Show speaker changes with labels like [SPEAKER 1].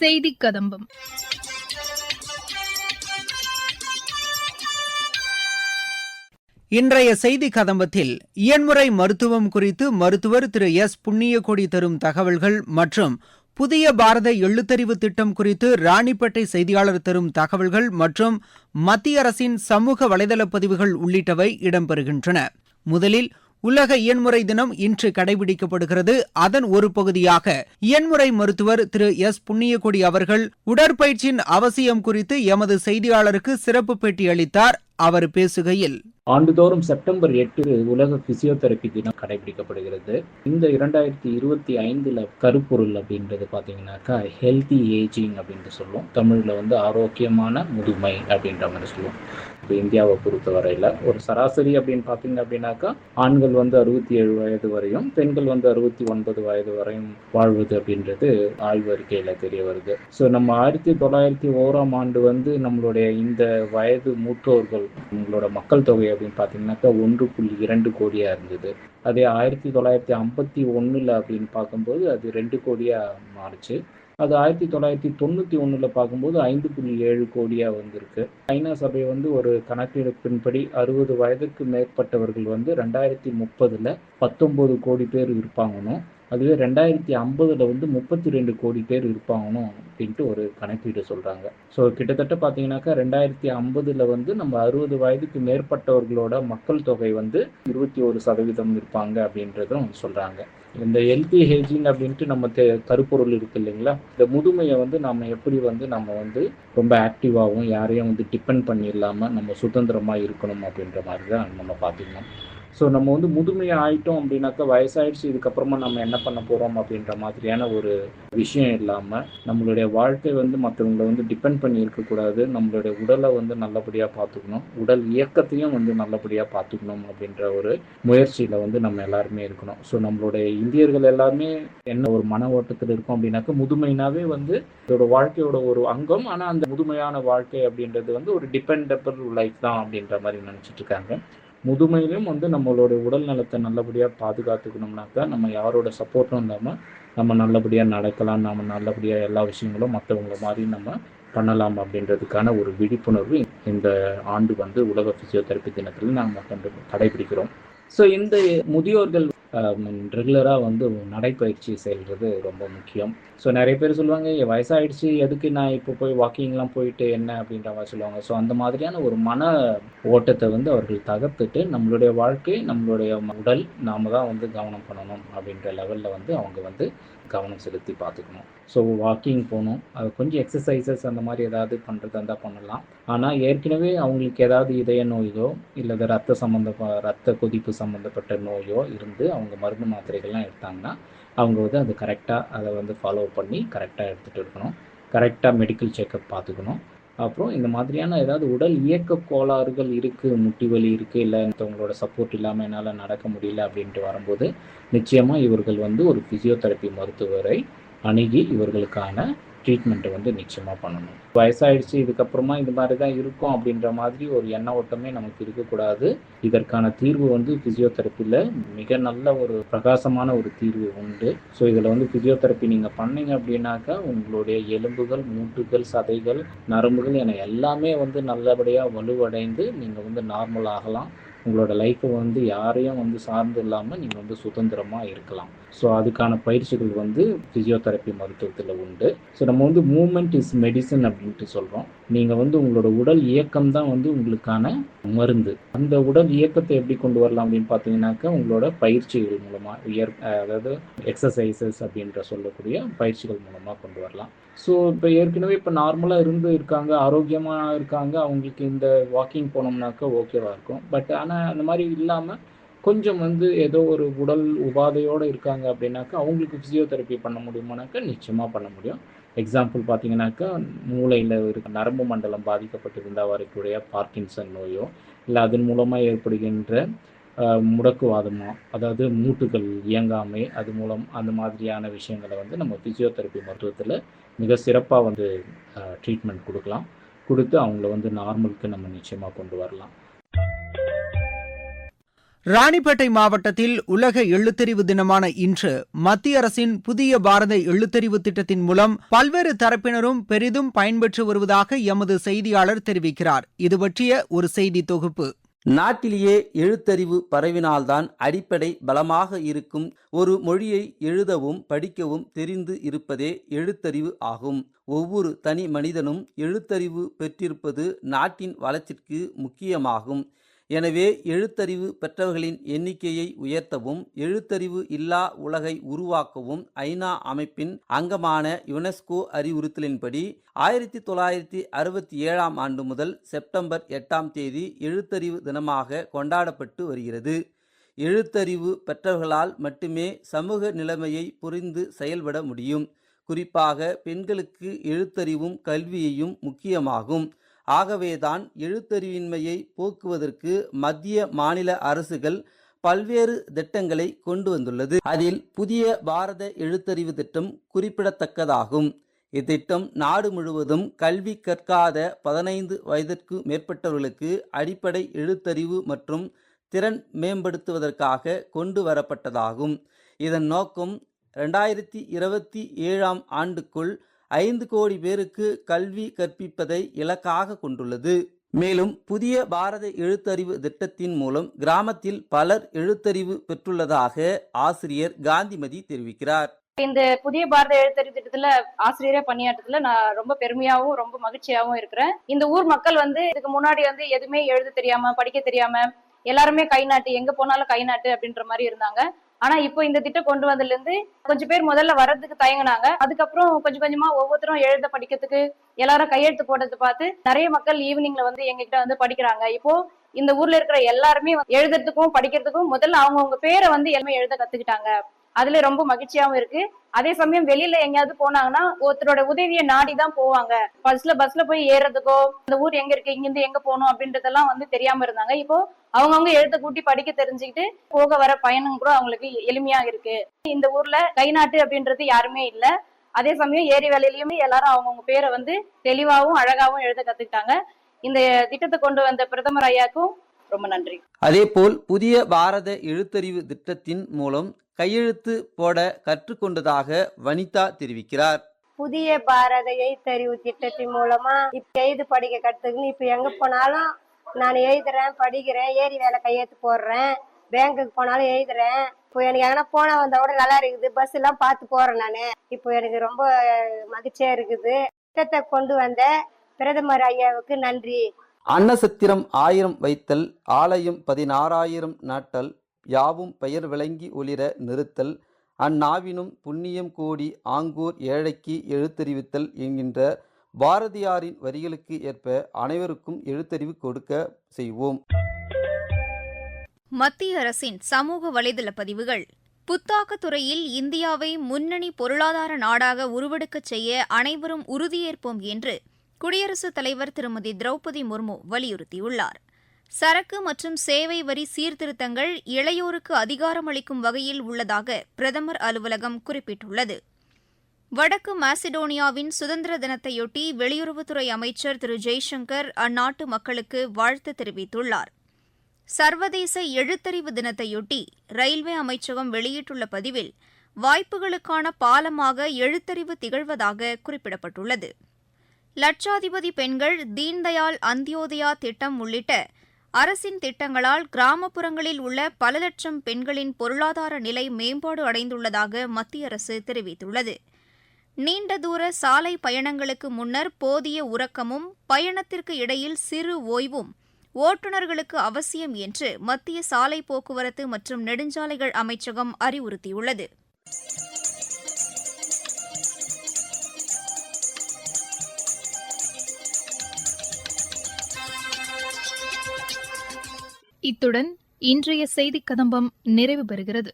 [SPEAKER 1] செய்தி கதம்பம்.
[SPEAKER 2] இன்றைய செய்தி கதம்பத்தில் இயன்முறை மருத்துவம் குறித்து மருத்துவர் திரு எஸ். புண்ணியகொடி தரும் தகவல்கள் மற்றும் புதிய பாரத எழுத்தறிவு திட்டம் குறித்து ராணிப்பேட்டை செய்தியாளர் தரும் தகவல்கள் மற்றும் மத்திய அரசின் சமூக வலைதள பதிவுகள் உள்ளிட்டவை இடம்பெறுகின்றன. முதலில் உலக இயன்முறை தினம் இன்று கடைபிடிக்கப்படுகிறது. அதன் ஒரு பகுதியாக இயன்முறை மருத்துவர் திரு எஸ். புண்ணியகொடி அவர்கள் உடற்பயிற்சியின் அவசியம் குறித்து எமது செய்தியாளருக்கு சிறப்பு பேட்டி அளித்தார். அவர் பேசுகையில்
[SPEAKER 3] ஆண்டுதோறும் செப்டம்பர் எட்டு உலக பிசியோதெரபி தினம் கடைபிடிக்கப்படுகிறது. இந்த இரண்டாயிரத்தி இருபத்தி ஐந்துல கருப்பொருள் அப்படின்றது பார்த்தீங்கன்னாக்கா ஹெல்தி ஏஜிங் அப்படின்ட்டு சொல்லுவோம். தமிழில் வந்து ஆரோக்கியமான முதுமை அப்படின்ற மாதிரி சொல்லுவோம். இப்போ இந்தியாவை பொறுத்த வரையில் ஒரு சராசரி அப்படின்னு பார்த்தீங்க அப்படின்னாக்கா ஆண்கள் வந்து அறுபத்தி ஏழு வயது வரையும் பெண்கள் வந்து அறுபத்தி ஒன்பது வயது வரையும் வாழ்வது அப்படின்றது ஆய்வு அறிக்கையில் தெரிய வருது. ஸோ நம்ம ஆயிரத்தி தொள்ளாயிரத்தி ஓராம் ஆண்டு வந்து நம்மளுடைய இந்த வயது மூத்தோர்கள் நம்மளோட மக்கள் தொகையை அப்படின்னு பார்த்தீங்கன்னாக்கா ஒன்று புள்ளி இரண்டு கோடியாக இருந்தது. அதே ஆயிரத்தி தொள்ளாயிரத்தி ஐம்பத்தி ஒன்றில் அப்படின்னு பார்க்கும்போது அது ரெண்டு கோடியாக மாறுச்சு. அது ஆயிரத்தி தொள்ளாயிரத்தி தொண்ணூற்றி ஒன்றில் பார்க்கும்போது ஐந்து புள்ளி ஏழு கோடியாக வந்திருக்கு. ஐநா சபை வந்து ஒரு கணக்கெடுப்பின்படி அறுபது வயதுக்கு மேற்பட்டவர்கள் வந்து ரெண்டாயிரத்தி முப்பதில் பத்தொம்போது கோடி பேர் இருப்பாங்கன்னு அதுவே ரெண்டாயிரத்தி ஐம்பதுல வந்து முப்பத்தி ரெண்டு கோடி பேர் இருப்பாங்கணும் அப்படின்ட்டு ஒரு கணக்கீடு சொல்றாங்க. ஸோ கிட்டத்தட்ட பார்த்தீங்கன்னாக்கா ரெண்டாயிரத்தி ஐம்பதுல வந்து நம்ம அறுபது வயதுக்கு மேற்பட்டவர்களோட மக்கள் தொகை வந்து இருபத்தி ஒரு சதவீதம் இருப்பாங்க அப்படின்றதும் சொல்றாங்க. இந்த ஹெல்த்தி ஹேஜிங் அப்படின்ட்டு நம்ம தெ கருப்பொருள் இருக்கு இல்லைங்களா? இந்த முதுமையை வந்து நம்ம எப்படி வந்து நம்ம வந்து ரொம்ப ஆக்டிவாகவும் யாரையும் வந்து டிபெண்ட் இல்லாமல் நம்ம சுதந்திரமாக இருக்கணும் அப்படின்ற மாதிரி தான் நம்ம பார்த்துக்கணும் ஸோ நம்ம வந்து முதுமையை ஆயிட்டோம் அப்படின்னாக்கா வயசாயிடுச்சு இதுக்கப்புறமா நம்ம என்ன பண்ண போகிறோம் அப்படின்ற மாதிரியான ஒரு விஷயம் இல்லாமல் நம்மளுடைய வாழ்க்கை வந்து மற்றவங்களை வந்து டிபெண்ட் பண்ணி இருக்கக்கூடாது. நம்மளுடைய உடலை வந்து நல்லபடியாக பார்த்துக்கணும். உடல் இயக்கத்தையும் வந்து நல்லபடியாக பார்த்துக்கணும் அப்படின்ற ஒரு முயற்சியில் வந்து நம்ம எல்லாருமே இருக்கணும். ஸோ நம்மளுடைய இந்தியர்கள் எல்லாருமே என்ன ஒரு மன ஓட்டத்தில் இருக்கோம் அப்படின்னாக்கா முதுமைனாவே வந்து இதோட வாழ்க்கையோட ஒரு அங்கம். ஆனால் அந்த முதுமையான வாழ்க்கை அப்படின்றது வந்து ஒரு டிபெண்டபிள் லைஃப் தான் அப்படின்ற மாதிரி நினச்சிட்டு இருக்காங்க. முதுமையிலும் வந்து நம்மளோட உடல் நலத்தை நல்லபடியாக பாதுகாத்துக்கணும்னாக்கா நம்ம யாரோட சப்போர்ட்டும் இல்லாமல் நம்ம நல்லபடியாக நடக்கலாம். நம்ம நல்லபடியாக எல்லா விஷயங்களும் மற்றவங்கள மாதிரி நம்ம பண்ணலாம் அப்படின்றதுக்கான ஒரு விழிப்புணர்வு இந்த ஆண்டு வந்து உலக ஃபிசியோதெரப்பி தினத்தில் நாங்கள் கண்டு கடைபிடிக்கிறோம். ஸோ இந்த முதியோர்கள் ரெகுலராக வந்து நடைப்பயிற்சி செய்கிறது ரொம்ப முக்கியம். ஸோ நிறைய பேர் சொல்லுவாங்க வயசாகிடுச்சு வயசாயிடுச்சு எதுக்கு நான் இப்போ போய் வாக்கிங்லாம் போயிட்டு என்ன? அப்படின்ற மாதிரி சொல்லுவாங்க. ஸோ அந்த மாதிரியான ஒரு மன ஓட்டத்தை வந்து அவர்கள் தகர்த்துட்டு நம்மளுடைய வாழ்க்கை நம்மளுடைய உடல் நாம தான் வந்து கவனம் பண்ணணும் அப்படின்ற லெவலில் வந்து அவங்க வந்து கவனம் செலுத்தி பார்த்துக்கணும். ஸோ வாக்கிங் போகணும். அது கொஞ்சம் எக்ஸசைசஸ் அந்த மாதிரி ஏதாவது பண்ணுறதா இருந்தால் பண்ணலாம். ஆனால் ஏற்கனவே அவங்களுக்கு ஏதாவது இதய நோயோ இல்லை ரத்த சம்மந்த ரத்த கொதிப்பு சம்மந்தப்பட்ட நோயோ இருந்து அவங்க மருந்து மாத்திரைகள்லாம் எடுத்தாங்கன்னா அவங்க வந்து அது கரெக்டாக அதை வந்து ஃபாலோ பண்ணி கரெக்டாக எடுத்துகிட்டு இருக்கணும். கரெக்டாக மெடிக்கல் செக்கப் பார்த்துக்கணும். அப்புறம் இந்த மாதிரியான ஏதாவது உடல் இயக்க கோளாறுகள் இருக்குது முட்டி வலி இருக்குது இல்லை மற்றவங்களோட சப்போர்ட் இல்லாமல் என்னால் நடக்க முடியல அப்படின்ட்டு வரும்போது நிச்சயமாக இவர்கள் வந்து ஒரு ஃபிசியோதெரப்பி மருத்துவரை அணுகி இவர்களுக்கான ட்ரீட்மெண்ட்டை வந்து நிச்சயமாக பண்ணணும். வயசாயிடுச்சு இதுக்கப்புறமா இது மாதிரி தான் இருக்கும் அப்படின்ற மாதிரி ஒரு எண்ண ஓட்டமே நமக்கு இருக்கக்கூடாது. இதற்கான தீர்வு வந்து ஃபிசியோதெரப்பியில் மிக நல்ல ஒரு பிரகாசமான ஒரு தீர்வு உண்டு. ஸோ இதில் வந்து ஃபிசியோதெரப்பி நீங்கள் பண்ணீங்க அப்படின்னாக்கா உங்களுடைய எலும்புகள் மூட்டுகள் சதைகள் நரம்புகள் என எல்லாமே வந்து நல்லபடியாக வலுவடைந்து நீங்கள் வந்து நார்மல் ஆகலாம். உங்களோட லைஃப்பை வந்து யாரையும் வந்து சார்ந்து இல்லாமல் நீங்கள் வந்து சுதந்திரமாக இருக்கலாம். ஸோ அதுக்கான பயிற்சிகள் வந்து ஃபிசியோதெரப்பி மருத்துவத்தில் உண்டு. ஸோ நம்ம வந்து மூமெண்ட் இஸ் மெடிசன் அப்படின்ட்டு சொல்கிறோம் நீங்கள் வந்து உங்களோட உடல் இயக்கம் தான் வந்து உங்களுக்கான மருந்து. அந்த உடல் இயக்கத்தை எப்படி கொண்டு வரலாம் அப்படின்னு பார்த்தீங்கன்னாக்கா உங்களோட பயிற்சிகள் மூலமாக இயற் அதாவது எக்ஸசைசஸ் அப்படின்ற சொல்லக்கூடிய பயிற்சிகள் மூலமாக கொண்டு வரலாம். ஸோ இப்போ ஏற்கனவே இப்போ நார்மலாக இருந்து இருக்காங்க ஆரோக்கியமாக இருக்காங்க அவங்களுக்கு இந்த வாக்கிங் போனோம்னாக்கா ஓகேவாக இருக்கும். பட் ஆனால் அந்த மாதிரி இல்லாமல் கொஞ்சம் வந்து ஏதோ ஒரு உடல் உபாதையோடு இருக்காங்க அப்படின்னாக்கா அவங்களுக்கு ஃபிசியோதெரப்பி பண்ண முடியுமானாக்கா நிச்சயமாக பண்ண முடியும். எக்ஸாம்பிள் பார்த்தீங்கன்னாக்கா மூளையில் இருக்க நரம்பு மண்டலம் பாதிக்கப்பட்டிருந்தால் வரக்கூடிய பார்க்கின்சன் நோயோ இல்லை அதன் மூலமாக ஏற்படுகின்ற முடக்குவாதமோ அதாவது மூட்டுகள் இயங்காமை அது மூலம் அந்த மாதிரியான விஷயங்களை வந்து நம்ம ஃபிசியோதெரப்பி மருத்துவத்தில் மிக சிறப்பாக வந்து ட்ரீட்மெண்ட் கொடுக்கலாம். கொடுத்து அவங்கள வந்து நார்மலுக்கு நம்ம நிச்சயமாக கொண்டு வரலாம்.
[SPEAKER 2] ராணிப்பேட்டை மாவட்டத்தில் உலக எழுத்தறிவு தினமான இன்று மத்திய அரசின் புதிய பாரத எழுத்தறிவு திட்டத்தின் மூலம் பல்வேறு தரப்பினரும் பெரிதும் பயன்பெற்று வருவதாக எமது செய்தியாளர் தெரிவிக்கிறார். இது பற்றிய ஒரு செய்தி தொகுப்பு.
[SPEAKER 1] நாட்டிலேயே எழுத்தறிவு பரவினால்தான் அடிப்படை பலமாக இருக்கும் ஒரு மொழியை எழுதவும் படிக்கவும் தெரிந்து இருப்பதே எழுத்தறிவு ஆகும். ஒவ்வொரு தனி மனிதனும் எழுத்தறிவு பெற்றிருப்பது நாட்டின் வளர்ச்சிக்கு முக்கியமாகும். எனவே எழுத்தறிவு பெற்றவர்களின் எண்ணிக்கையை உயர்த்தவும் எழுத்தறிவு இல்லா உலகை உருவாக்கவும் ஐநா அமைப்பின் அங்கமான யுனெஸ்கோ அறிவுறுத்தலின்படி ஆயிரத்தி தொள்ளாயிரத்தி அறுபத்தி ஏழாம் ஆண்டு முதல் செப்டம்பர் எட்டாம் தேதி எழுத்தறிவு தினமாக கொண்டாடப்பட்டு வருகிறது. எழுத்தறிவு பெற்றவர்களால் மட்டுமே சமூக நிலைமையை புரிந்து செயல்பட முடியும். குறிப்பாக பெண்களுக்கு எழுத்தறிவும் கல்வியையும் முக்கியமாகும். ஆகவேதான் எழுத்தறிவின்மையை போக்குவதற்கு மத்திய மாநில அரசுகள் பல்வேறு திட்டங்களை கொண்டு வந்துள்ளது. அதில் புதிய பாரத எழுத்தறிவு திட்டம் குறிப்பிடத்தக்கதாகும். இத்திட்டம் நாடு முழுவதும் கல்வி கற்காத பதினைந்து வயதிற்கு மேற்பட்டவர்களுக்கு அடிப்படை எழுத்தறிவு மற்றும் திறன் மேம்படுத்துவதற்காக கொண்டு வரப்பட்டதாகும். இதன் நோக்கம் ரெண்டாயிரத்தி இருபத்தி ஏழாம் ஆண்டுக்குள் ஐந்து கோடி பேருக்கு கல்வி கற்பிப்பதை இலக்காக கொண்டுள்ளது. மேலும் புதிய பாரத எழுத்தறிவு திட்டத்தின் மூலம் கிராமத்தில் பலர் எழுத்தறிவு பெற்றுள்ளதாக ஆசிரியர் காந்திமதி தெரிவிக்கிறார்.
[SPEAKER 4] இந்த புதிய பாரத எழுத்தறிவு திட்டத்துல ஆசிரியரா பணியாற்றத்துல நான் ரொம்ப பெருமையாவும் ரொம்ப மகிழ்ச்சியாவும் இருக்கிறேன். இந்த ஊர் மக்கள் வந்து இதுக்கு முன்னாடி வந்து எதுவுமே எழுத தெரியாம படிக்க தெரியாம எல்லாருமே கை நாட்டு எங்க போனாலும் கை நாட்டு அப்படின்ற மாதிரி இருந்தாங்க. ஆனா இப்போ இந்த திட்டம் கொண்டு வந்ததுல இருந்து கொஞ்சம் பேர் முதல்ல வர்றதுக்கு தயங்கினாங்க. அதுக்கப்புறம் கொஞ்சம் கொஞ்சமா ஒவ்வொருத்தரும் எழுத படிக்கிறதுக்கு எல்லாரும் கையெழுத்து போடுறது பார்த்து நிறைய மக்கள் ஈவினிங்ல வந்து எங்ககிட்ட வந்து படிக்கிறாங்க. இப்போ இந்த ஊர்ல இருக்கிற எல்லாருமே வந்து எழுதுறதுக்கும் படிக்கிறதுக்கும் முதல்ல அவங்கவுங்க பேரை வந்து எல்லாமே எழுத கத்துக்கிட்டாங்க. அதுல ரொம்ப மகிழ்ச்சியாவும் இருக்கு. அதே சமயம் வெளியில எங்கேயாவது போனாங்கன்னா ஒருத்தரோட உதவியை நாடி தான் போவாங்க. பஸ்ல பஸ்ல போய் ஏறுறதுக்கோ இந்த ஊர் எங்க இருக்கு இங்கிருந்து எங்க போகணும் அப்படின்றதெல்லாம் வந்து தெரியாம இருந்தாங்க. இப்போ அவங்கவுங்க எழுத கூட்டி படிக்க தெரிஞ்சுக்கிட்டு போக வர பயணம் கூட அவங்களுக்கு எளிமையா இருக்கு. இந்த ஊர்ல கை நாட்டு அப்படின்றது யாருமே இல்ல. அதே சமயம் ஏரி வேலையிலயுமே எல்லாரும் அவங்கவுங்க பேரை வந்து தெளிவாவும் அழகாவும் எழுத கத்துக்கிட்டாங்க. இந்த திட்டத்தை கொண்டு வந்த பிரதமர் ஐயாக்கும் ரொம்ப நன்றி.
[SPEAKER 1] அதேபோல் புதிய பாரத எழுத்தறிவு திட்டத்தின் மூலம் கையெழுத்து போட கற்றுக்கொண்டதாக வனிதா தெரிவிக்கிறார்.
[SPEAKER 5] புதிய பாரத எழுத்தறிவு திட்டத்தின் மூலமா இப்ப எழுது படிக்க கத்துக்குன்னு இப்ப எங்க போனாலும் நான் எழுதுறேன் படிக்கிறேன் ஏரி வேலை கையெழுத்து போடுறேன் பேங்குக்கு போனாலும் எழுதுறேன். இப்போ எனக்கு எங்கன்னா போனா வந்தா கூட நல்லா இருக்குது. பஸ் எல்லாம் பார்த்து போறேன் நான். இப்போ எனக்கு ரொம்ப மகிழ்ச்சியா இருக்குது. திட்டத்தை கொண்டு வந்த பிரதமர் ஐயாவுக்கு நன்றி.
[SPEAKER 1] அன்னசத்திரம் ஆயிரம் வைத்தல் ஆலயம் பதினாறாயிரம் நாட்டல் யாவும் பெயர் விளங்கி ஒளிர நிறுத்தல் அந்நாவினும் புண்ணியம் கோடி ஆங்கூர் ஏழைக்கு எழுத்தறிவித்தல் என்கின்ற பாரதியாரின் வரிகளுக்கு ஏற்ப அனைவருக்கும் எழுத்தறிவு கொடுக்க செய்வோம்.
[SPEAKER 6] மத்திய அரசின் சமூக வலைதள பதிவுகள். புத்தாக்கத் துறையில் இந்தியாவை முன்னணி பொருளாதார நாடாக உருவெடுக்கச் செய்ய அனைவரும் உறுதியேற்போம் என்று குடியரசுத் தலைவர் திருமதி திரௌபதி முர்மு வலியுறுத்தியுள்ளார். சரக்கு மற்றும் சேவை வரி சீர்திருத்தங்கள் இளையோருக்கு அதிகாரமளிக்கும் வகையில் உள்ளதாக பிரதமர் அலுவலகம் குறிப்பிட்டுள்ளது. வடக்கு மாசிடோனியாவின் சுதந்திர தினத்தையொட்டி வெளியுறவுத்துறை அமைச்சர் திரு ஜெய்சங்கர் அந்நாட்டு மக்களுக்கு வாழ்த்து தெரிவித்துள்ளார். சர்வதேச எழுத்தறிவு தினத்தையொட்டி ரயில்வே அமைச்சகம் வெளியிட்டுள்ள பதிவில் வாய்ப்புகளுக்கான பாலமாக எழுத்தறிவு திகழ்வதாக குறிப்பிடப்பட்டுள்ளது. லட்சாதிபதி பெண்கள் தீன்தயாள் அந்தியோதயா திட்டம் உள்ளிட்ட அரசின் திட்டங்களால் கிராமப்புறங்களில் உள்ள பல லட்சம் பெண்களின் பொருளாதார நிலை மேம்பாடு அடைந்துள்ளதாக மத்திய அரசு தெரிவித்துள்ளது. நீண்ட தூர சாலை பயணங்களுக்கு முன்னர் போதிய உறக்கமும் பயணத்திற்கு இடையில் சிறு ஓய்வும் ஓட்டுநர்களுக்கு அவசியம் என்று மத்திய சாலை போக்குவரத்து மற்றும் நெடுஞ்சாலைகள் அமைச்சகம் அறிவுறுத்தியுள்ளது.
[SPEAKER 7] இத்துடன் இன்றைய செய்திக் கதம்பம் நிறைவு பெறுகிறது.